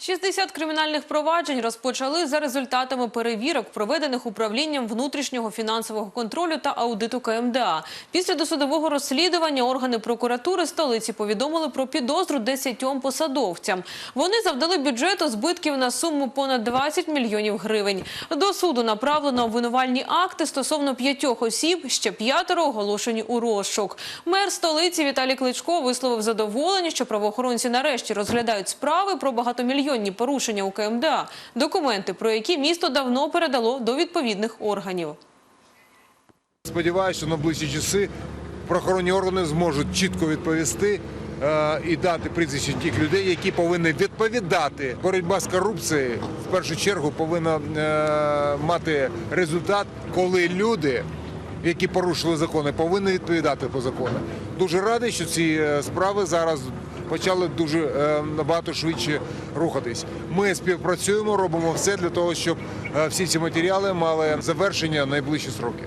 60 кримінальних проваджень розпочали за результатами перевірок, проведених управлінням внутрішнього фінансового контролю та аудиту КМДА. Після досудового розслідування органи прокуратури столиці повідомили про підозру 10 посадовцям. Вони завдали бюджету збитків на суму понад 20 мільйонів гривень. До суду направлено обвинувальні акти стосовно п'ятьох осіб, ще п'ятеро оголошені у розшук. Мер столиці Віталій Кличко висловив задоволення, що правоохоронці нарешті розглядають справи про багатомільйонні порушення у КМДА, документи про які місто давно передало до відповідних органів. Сподіваюся, що на ближчі часи правоохоронні органи зможуть чітко відповісти е, і дати прізвище тих людей, які повинні відповідати. Боротьба з корупцією в першу чергу повинна е, мати результат, коли люди, які порушили закони, повинні відповідати по закону. Дуже радий, що ці е, справи зараз почали дуже е, набагато швидше рухатись. Ми співпрацюємо, робимо все для того, щоб е, всі ці матеріали мали завершення найближчі сроки.